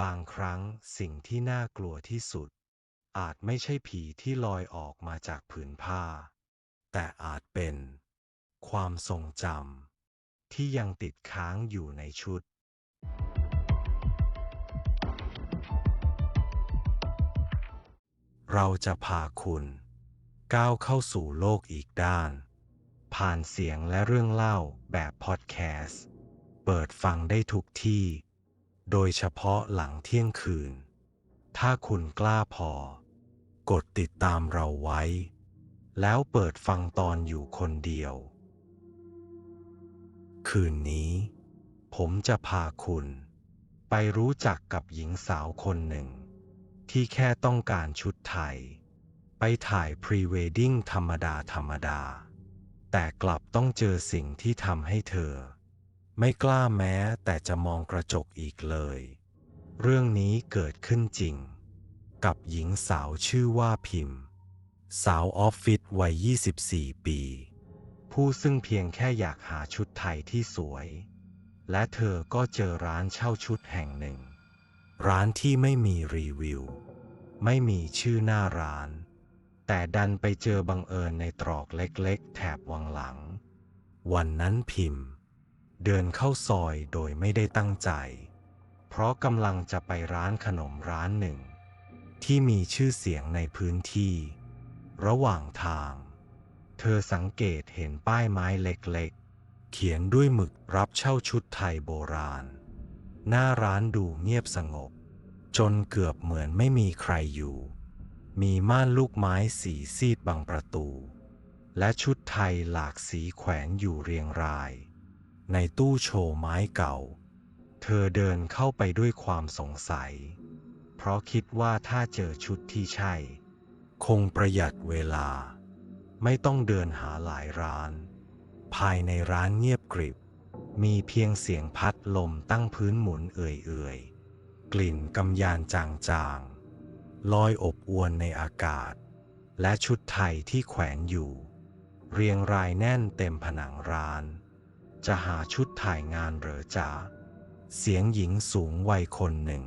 บางครั้งสิ่งที่น่ากลัวที่สุด อาจไม่ใช่ผีที่ลอยออกมาจากผืนผ้า แต่อาจเป็น ความทรงจำที่ยังติดค้างอยู่ในชุด เราจะพาคุณ ก้าวเข้าสู่โลกอีกด้าน ผ่านเสียงและเรื่องเล่าแบบพอดแคสต์ เปิดฟังได้ทุกที่ โดยเฉพาะหลังเที่ยงคืน ถ้าคุณกล้าพอ กดติดตามเราไว้ แล้วเปิดฟังตอนอยู่คนเดียว คืนนี้ ผมจะพาคุณ ไปรู้จักกับหญิงสาวคนหนึ่ง ที่แค่ต้องการชุดไทย ไปถ่ายพรีเวดดิ้งธรรมดาธรรมดา แต่กลับต้องเจอสิ่งที่ทำให้เธอ ไม่กล้าแม้แต่จะมองกระจกอีกเลย เรื่องนี้เกิดขึ้นจริง กับหญิงสาวชื่อว่าพิมพ์ สาวออฟฟิศวัย 24 ปี ผู้ซึ่งเพียงแค่อยากหาชุดไทยที่สวย และเธอก็เจอร้านเช่าชุดแห่งหนึ่ง ร้านที่ไม่มีรีวิว ไม่มีชื่อหน้าร้าน แต่ดันไปเจอบังเอิญในตรอกเล็กๆ แถบวังหลัง วันนั้นพิมพ์ เดินเข้าซอยโดยไม่ได้ตั้งใจ เพราะกำลังจะไปร้านขนมร้านหนึ่ง ที่มีชื่อเสียงในพื้นที่ ระหว่างทาง เธอสังเกตเห็นป้ายไม้เล็กๆ เขียนด้วยหมึกรับเช่าชุดไทยโบราณ หน้าร้านดูเงียบสงบ จนเกือบเหมือนไม่มีใครอยู่ มีม่านลูกไม้สีซีดบังประตู และชุดไทยหลากสีแขวนอยู่เรียงราย ในตู้โชว์ไม้เก่า เธอเดินเข้าไปด้วยความสงสัย เพราะคิดว่าถ้าเจอชุดที่ใช่ คงประหยัดเวลา ไม่ต้องเดินหาหลายร้าน ภายในร้านเงียบกริบ มีเพียงเสียงพัดลมตั้งพื้นหมุนเอื่อยๆ กลิ่นกำยานจางๆ ลอยอบอวนในอากาศ และชุดไทยที่แขวนอยู่ เรียงรายแน่นเต็มผนังร้าน จะหาชุดถ่ายงานเหรอจ๊ะเสียงหญิงสูงวัยคนหนึ่ง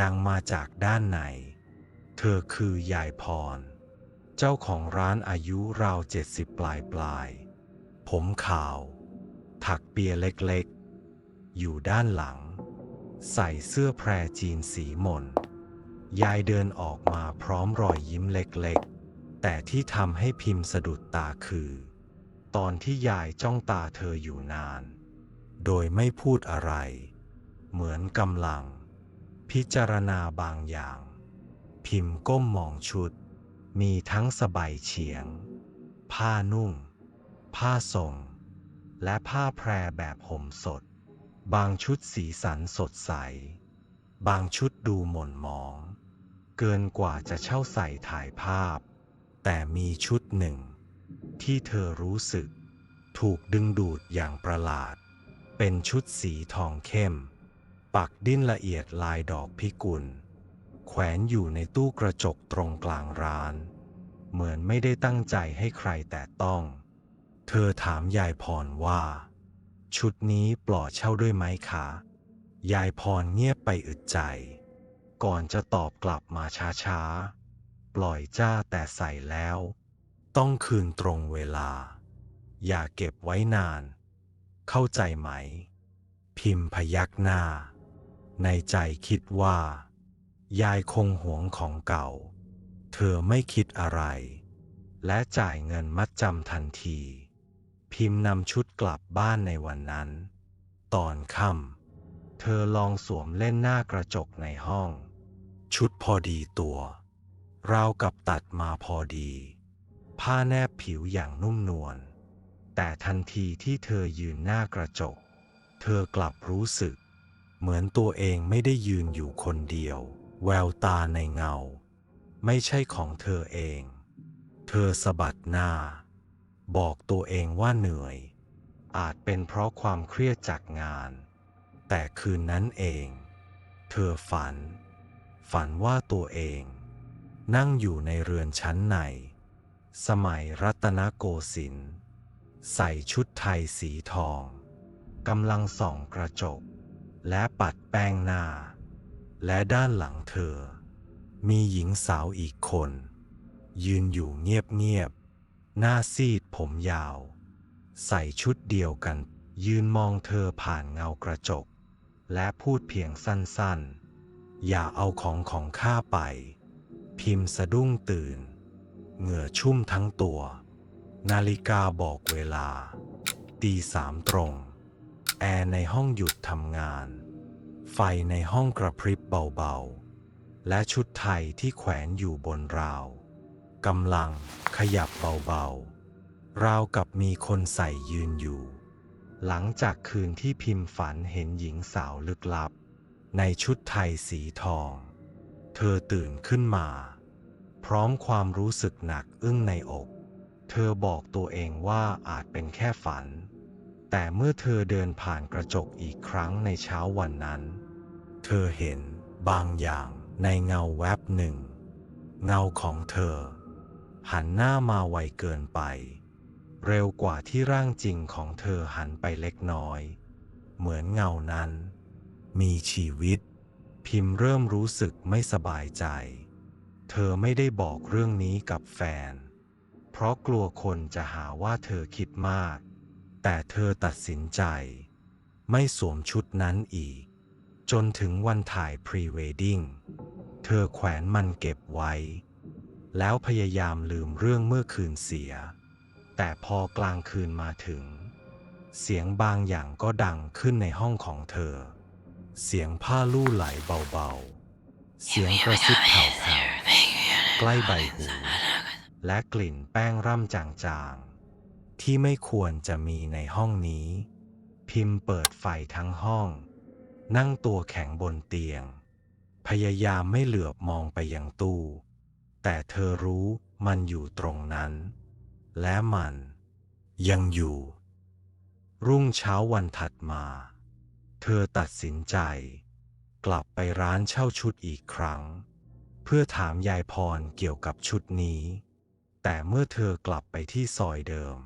ดังมาจากด้านใน เธอคือยายพร เจ้าของร้านอายุราวเจ็ดสิบปลายปลาย ผมขาว ถักเปียเล็กๆ อยู่ด้านหลัง ใส่เสื้อแพรจีนสีมน ยายเดินออกมาพร้อมรอยยิ้มเล็กๆ แต่ที่ทำให้พิมพ์สะดุดตาคือ ตอนที่ยายจ้องตาเธออยู่นาน โดยไม่พูดอะไร เหมือนกำลัง พิจารณาบางอย่าง พิมพ์ก้มมองชุด มีทั้งสบายเฉียง ผ้านุ่ง ผ้าทรง และผ้าแพรแบบห่มสด บางชุดสีสันสดใส บางชุดดูหม่นหมอง เกินกว่าจะเช่าใส่ถ่ายภาพ แต่มีชุดหนึ่ง ที่เธอรู้สึก ถูกดึงดูดอย่างประหลาด เป็นชุดสีทองเข้ม ปักดิ้นละเอียดลายดอกพิกุล แขวนอยู่ในตู้กระจกตรงกลางร้าน เหมือนไม่ได้ตั้งใจให้ใครแตะต้อง เธอถามยายพรว่า ชุดนี้ปล่อเช่าด้วยไหมคะ ยายพรเงียบไปอึดใจ ก่อนจะตอบกลับมาช้าๆ ปล่อยจ้าแต่ใส่แล้ว ต้องคืนตรงเวลา อย่าเก็บไว้นาน เข้าใจไหม พิมพ์พยักหน้า ในใจคิดว่า ยายคงหวงของเก่า เธอไม่คิดอะไร และจ่ายเงินมัดจำทันที พิมพ์นำชุดกลับบ้านในวันนั้น ตอนค่ำเธอลองสวมเล่นหน้ากระจกในห้อง ชุดพอดีตัว ราวกับตัดมาพอดี ผ้าแนบผิวอย่างนุ่มนวล แต่ทันทีที่เธอยืนหน้ากระจก เธอกลับรู้สึก เหมือนตัวเองไม่ได้ยืนอยู่คนเดียว แววตาในเงา ไม่ใช่ของเธอเอง เธอสะบัดหน้า บอกตัวเองว่าเหนื่อย อาจเป็นเพราะความเครียดจากงาน แต่คืนนั้นเอง เธอฝัน ฝันว่าตัวเอง นั่งอยู่ในเรือนชั้นใน สมัยรัตนโกสินทร์ใส่ชุดไทยสีทองกำลังส่องกระจก และปัดแป้งหน้า และด้านหลังเธอ มีหญิงสาวอีกคน ยืนอยู่เงียบๆหน้าซีดผมยาว ใส่ชุดเดียวกัน ยืนมองเธอผ่านเงากระจก และพูดเพียงสั้นๆ อย่าเอาของของข้าไป พิมพ์สะดุ้งตื่น เหงื่อชุ่มทั้งตัว นาฬิกาบอกเวลา ตีสามตรง แอร์ในห้องหยุดทำงาน ไฟในห้องกระพริบเบาๆ และชุดไทยที่แขวนอยู่บนราวกำลังขยับเบาๆ ราวกับมีคนใส่ยืนอยู่ หลังจากคืนที่พิมพ์ฝันเห็นหญิงสาวลึกลับ ในชุดไทยสีทอง เธอตื่นขึ้นมา พร้อมความรู้สึกหนักอึ้งในอก เธอบอกตัวเองว่าอาจเป็นแค่ฝัน แต่เมื่อเธอเดินผ่านกระจกอีกครั้งในเช้าวันนั้น เธอเห็นบางอย่างในเงาแวบหนึ่ง เงาของเธอ หันหน้ามาไวเกินไป เร็วกว่าที่ร่างจริงของเธอหันไปเล็กน้อย เหมือนเงานั้น มีชีวิต พิมพ์เริ่มรู้สึกไม่สบายใจ เธอไม่ได้บอกเรื่องนี้กับแฟน เพราะกลัวคนจะหาว่าเธอคิดมาก แต่เธอตัดสินใจ ไม่สวมชุดนั้นอีก จนถึงวันถ่ายพรีเวดดิ้ง เธอแขวนมันเก็บไว้ แล้วพยายามลืมเรื่องเมื่อคืนเสีย แต่พอกลางคืนมาถึง เสียงบางอย่างก็ดังขึ้นในห้องของเธอ เสียงผ้าลู่ไหลเบาๆ เสียงกระซิบแผ่ว ใกล้ใบหู และกลิ่นแป้งร่ำจางๆ ที่ไม่ควรจะมีในห้องนี้ พิมพ์เปิดไฟทั้งห้อง นั่งตัวแข็งบนเตียง พยายามไม่เหลือบมองไปยังตู้ แต่เธอรู้มันอยู่ตรงนั้น และมันยังอยู่ รุ่งเช้าวันถัดมา เธอตัดสินใจ กลับไปร้านเช่าชุดอีกครั้ง พื่อถามยายพรเกี่ยวกับชุดนี้ แต่เมื่อเธอกลับไปที่ซอยเดิม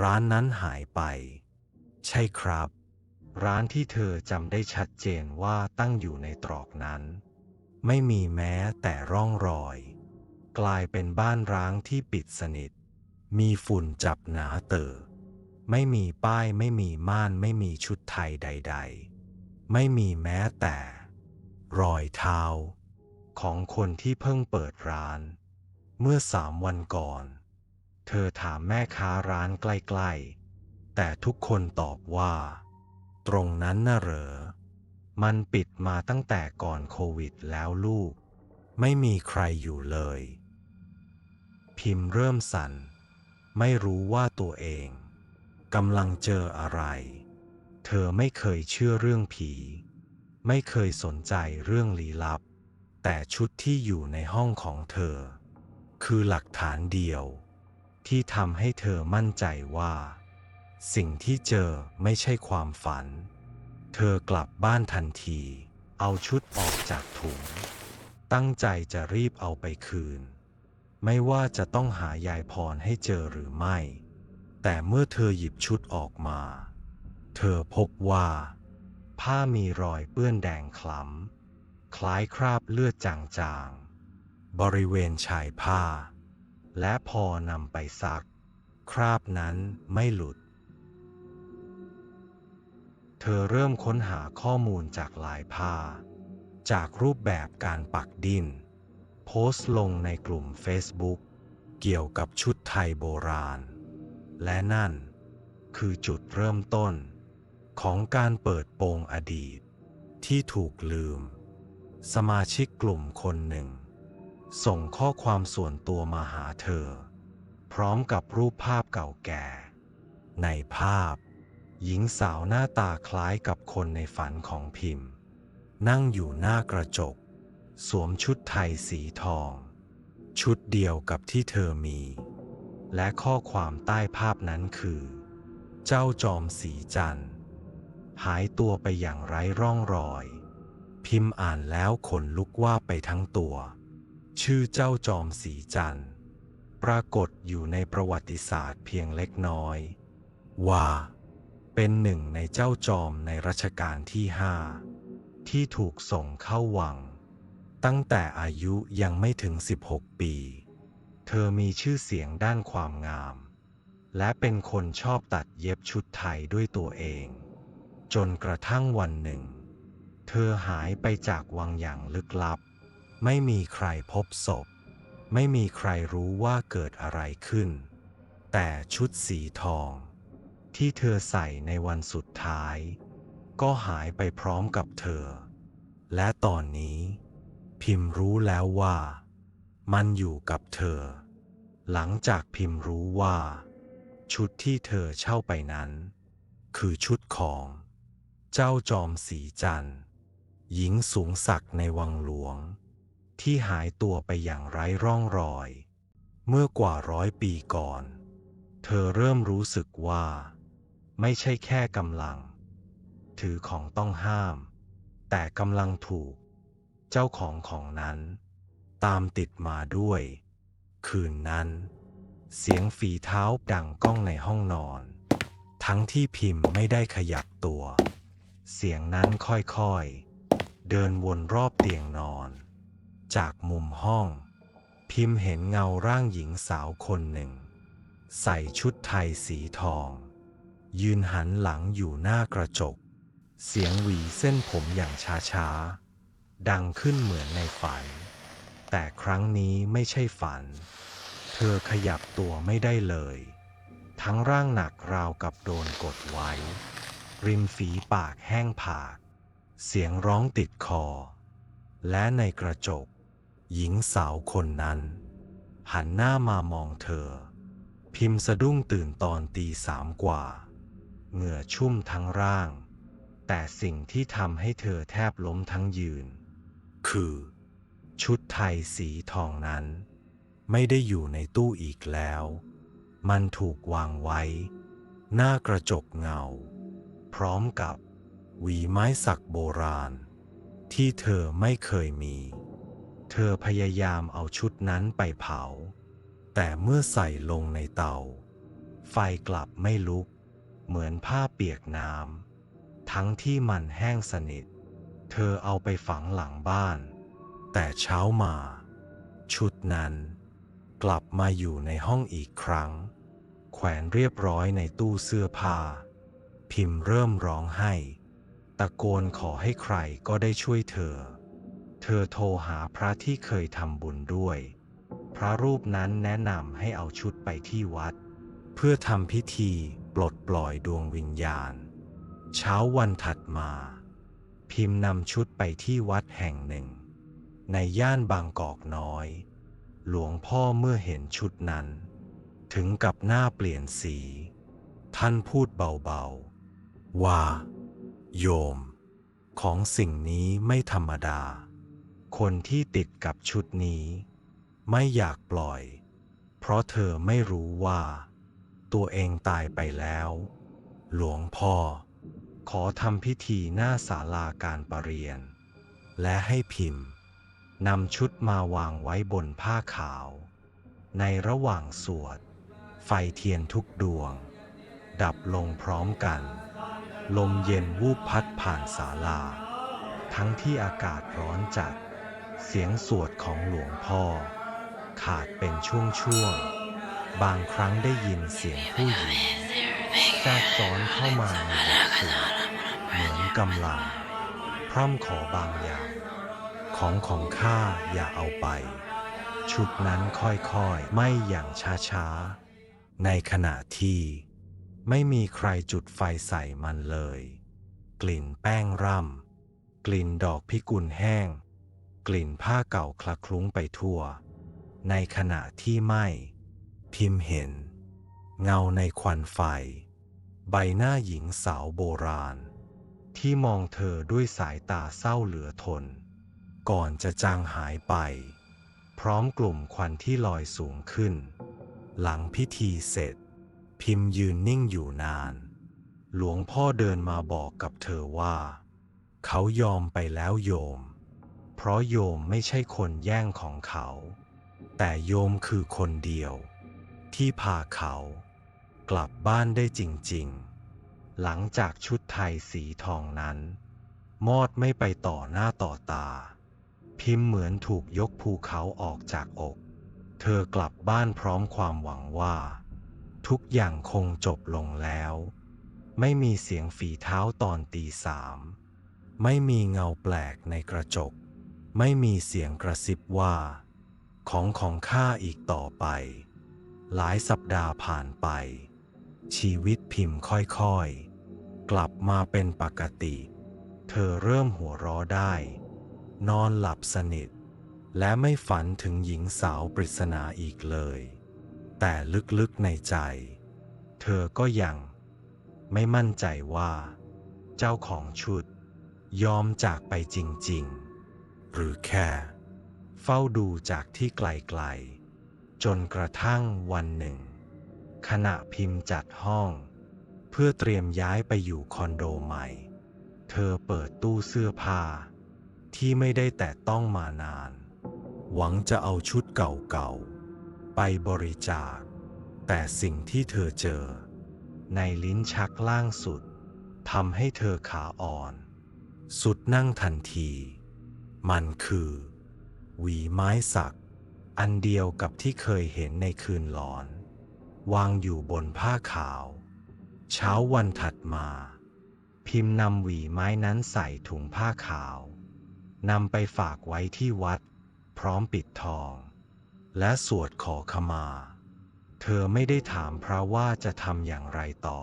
ร้านนั้นหายไป ใช่ครับ ร้านที่เธอจำได้ชัดเจนว่าตั้งอยู่ในตรอกนั้น ไม่มีแม้แต่ร่องรอย กลายเป็นบ้านร้างที่ปิดสนิท มีฝุ่นจับหนาเตอไม่มีป้ายไม่มีม่านไม่มีชุดไทยใด ๆ ไม่มีแม้แต่ รอยเท้า ของคนที่เพิ่งเปิดร้าน เมื่อสามวันก่อน เธอถามแม่ค้าร้านใกล้ๆ แต่ทุกคนตอบว่า ตรงนั้นน่ะเหรอ มันปิดมาตั้งแต่ก่อนโควิดแล้วลูก ไม่มีใครอยู่เลย พิมพ์เริ่มสั่น ไม่รู้ว่าตัวเองกำลังเจออะไร เธอไม่เคยเชื่อเรื่องผี ไม่เคยสนใจเรื่องลี้ลับ แต่ชุดที่อยู่ในห้องของเธอ คือหลักฐานเดียว ที่ทำให้เธอมั่นใจว่า สิ่งที่เจอไม่ใช่ความฝัน เธอกลับบ้านทันที เอาชุดออกจากถุง ตั้งใจจะรีบเอาไปคืน ไม่ว่าจะต้องหายายพรให้เจอหรือไม่ แต่เมื่อเธอหยิบชุดออกมา เธอพบว่า ผ้ามีรอยเปื้อนแดงคล้ำ คล้ายคราบเลือดจางๆ บริเวณชายผ้า และพอนำไปซัก คราบนั้นไม่หลุด เธอเริ่มค้นหาข้อมูลจากลายผ้า จากรูปแบบการปักดิน โพสต์ลงในกลุ่ม Facebook เกี่ยวกับชุดไทยโบราณ และนั่นคือจุดเริ่มต้นของการเปิดโปงอดีตที่ถูกลืม สมาชิกกลุ่มคนหนึ่ง ส่งข้อความส่วนตัวมาหาเธอ พร้อมกับรูปภาพเก่าแก่ ในภาพ หญิงสาวหน้าตาคล้ายกับคนในฝันของพิมพ์ นั่งอยู่หน้ากระจก สวมชุดไทยสีทอง ชุดเดียวกับที่เธอมี และข้อความใต้ภาพนั้นคือ เจ้าจอมสีจันทร์หายตัวไปอย่างไร้ร่องรอย พิมพ์อ่านแล้วขนลุกว่าไปทั้งตัว ชื่อเจ้าจอมสีจันทร์ ปรากฏอยู่ในประวัติศาสตร์เพียงเล็กน้อย ว่า เป็นหนึ่งในเจ้าจอมในรัชกาลที่ห้าที่ถูกส่งเข้าวัง ตั้งแต่อายุยังไม่ถึง 16 ปี เธอมีชื่อเสียงด้านความงาม และเป็นคนชอบตัดเย็บชุดไทยด้วยตัวเอง จนกระทั่งวันหนึ่ง เธอหายไปจากวังอย่างลึกลับ ไม่มีใครพบศพ ไม่มีใครรู้ว่าเกิดอะไรขึ้น แต่ชุดสีทอง ที่เธอใส่ในวันสุดท้าย ก็หายไปพร้อมกับเธอ และตอนนี้พิมพ์รู้แล้วว่า มันอยู่กับเธอ หลังจากพิมพ์รู้ว่า ชุดที่เธอเช่าไปนั้น คือชุดของ เจ้าจอมสีจันทร์ หญิงสูงศักดิ์ในวังหลวง ที่หายตัวไปอย่างไร้ร่องรอย เมื่อกว่าร้อยปีก่อน เธอเริ่มรู้สึกว่า ไม่ใช่แค่กำลัง ถือของต้องห้าม แต่กำลังถูก เจ้าของของนั้น ตามติดมาด้วย คืนนั้น เสียงฝีเท้าดังก้องในห้องนอน ทั้งที่พิมพ์ไม่ได้ขยับตัว เสียงนั้นค่อยๆ เดินวนรอบเตียงนอน จากมุมห้อง พิมพ์เห็นเงาร่างหญิงสาวคนหนึ่ง ใส่ชุดไทยสีทอง ยืนหันหลังอยู่หน้ากระจก เสียงหวีเส้นผมอย่างช้าๆ ดังขึ้นเหมือนในฝัน แต่ครั้งนี้ไม่ใช่ฝัน เธอขยับตัวไม่ได้เลย ทั้งร่างหนักราวกับโดนกดไว้ ริมฝีปากแห้งผาก เสียงร้องติดคอ และในกระจก หญิงสาวคนนั้น หันหน้ามามองเธอ พิมพ์สะดุ้งตื่นตอนตีสามกว่า เหงื่อชุ่มทั้งร่าง แต่สิ่งที่ทำให้เธอแทบล้มทั้งยืน คือ ชุดไทยสีทองนั้น ไม่ได้อยู่ในตู้อีกแล้ว มันถูกวางไว้ หน้ากระจกเงา พร้อมกับ หวีไม้สักโบราณ ที่เธอไม่เคยมี เธอพยายามเอาชุดนั้นไปเผา แต่เมื่อใส่ลงในเตา ไฟกลับไม่ลุก เหมือนผ้าเปียกน้ำทั้งที่มันแห้งสนิท เธอเอาไปฝังหลังบ้าน แต่เช้ามา ชุดนั้น กลับมาอยู่ในห้องอีกครั้ง แขวนเรียบร้อยในตู้เสื้อผ้าพิมพ์เริ่มร้องไห้ ตะโกนขอให้ใครก็ได้ช่วยเธอ เธอโทรหาพระที่เคยทำบุญด้วย พระรูปนั้นแนะนำให้เอาชุดไปที่วัด เพื่อทำพิธีปลดปล่อยดวงวิญญาณ เช้าวันถัดมา พิมพ์นำชุดไปที่วัดแห่งหนึ่ง ในย่านบางกอกน้อย หลวงพ่อเมื่อเห็นชุดนั้น ถึงกับหน้าเปลี่ยนสี ท่านพูดเบาๆ ว่า โยม ของสิ่งนี้ไม่ธรรมดา คนที่ติดกับชุดนี้ ไม่อยากปล่อย เพราะเธอไม่รู้ว่า ตัวเองตายไปแล้ว หลวงพ่อ ขอทำพิธีหน้าศาลาการประเรียน และให้พิมพ์นำชุดมาวางไว้บนผ้าขาว ในระหว่างสวด ไฟเทียนทุกดวง ดับลงพร้อมกัน ลมเย็นวูบพัดผ่านศาลา ทั้งที่อากาศร้อนจัด เสียงสวดของหลวงพ่อ ขาดเป็นช่วงๆ บางครั้งได้ยินเสียงผู้หญิงแทรกซ้อนเข้ามาในบทสวดเหมือนกำลัง พร่ำขอบางอย่าง ของของข้าอย่าเอาไป ชุดนั้นค่อยๆ ไม่อย่างช้าๆ ในขณะที่ ไม่มีใครจุดไฟใส่มันเลย กลิ่นแป้งร่ำ กลิ่นดอกพิกุลแห้ง กลิ่นผ้าเก่าคละคลุ้งไปทั่ว ในขณะที่ไหมพิมพ์เห็น เงาในควันไฟ ใบหน้าหญิงสาวโบราณ ที่มองเธอด้วยสายตาเศร้าเหลือทน ก่อนจะจางหายไป พร้อมกลุ่มควันที่ลอยสูงขึ้น หลังพิธีเสร็จ พิมพ์ยืนนิ่งอยู่นาน หลวงพ่อเดินมาบอกกับเธอว่า เขายอมไปแล้วโยม เพราะโยมไม่ใช่คนแย่งของเขา แต่โยมคือคนเดียว ที่พาเขา กลับบ้านได้จริง ๆ หลังจากชุดไทยสีทองนั้น มอดไม่ไปต่อหน้าต่อตา พิมพ์เหมือนถูกยกภูเขาออกจากอก เธอกลับบ้านพร้อมความหวังว่า ทุกอย่างคงจบลงแล้ว ไม่มีเสียงฝีเท้าตอนตีสามไม่มีเงาแปลกในกระจก ไม่มีเสียงกระซิบว่า ของของข้าอีกต่อไป หลายสัปดาห์ผ่านไป ชีวิตพิมพ์ค่อยๆ กลับมาเป็นปกติ เธอเริ่มหัวเราะได้ นอนหลับสนิท และไม่ฝันถึงหญิงสาวปริศนาอีกเลย แต่ลึกๆในใจ เธอก็ยังไม่มั่นใจว่า เจ้าของชุด ยอมจากไปจริงๆ หรือแค่ เฝ้าดูจากที่ไกลๆ จนกระทั่งวันหนึ่ง ขณะพิมพ์จัดห้อง เพื่อเตรียมย้ายไปอยู่คอนโดใหม่ เธอเปิดตู้เสื้อผ้า ที่ไม่ได้แต่ต้องมานาน หวังจะเอาชุดเก่าๆ ไปบริจาค แต่สิ่งที่เธอเจอ ในลิ้นชักล่างสุดทำให้เธอขาอ่อน สุดนั่งทันที มันคือหวีไม้สัก อันเดียวกับที่เคยเห็นในคืนหลอน วางอยู่บนผ้าขาว เช้าวันถัดมา พิมพ์นำหวีไม้นั้นใส่ถุงผ้าขาวนำไปฝากไว้ที่วัด พร้อมปิดทอง และสวดขอขมา เธอไม่ได้ถามพระว่าจะทำอย่างไรต่อ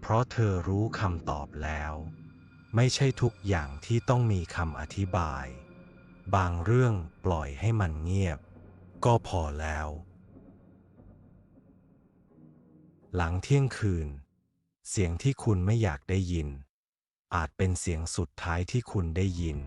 เพราะเธอรู้คำตอบแล้ว ไม่ใช่ทุกอย่างที่ต้องมีคำอธิบาย บางเรื่องปล่อยให้มันเงียบ ก็พอแล้ว หลังเที่ยงคืน เสียงที่คุณไม่อยากได้ยิน อาจเป็นเสียงสุดท้ายที่คุณได้ยิน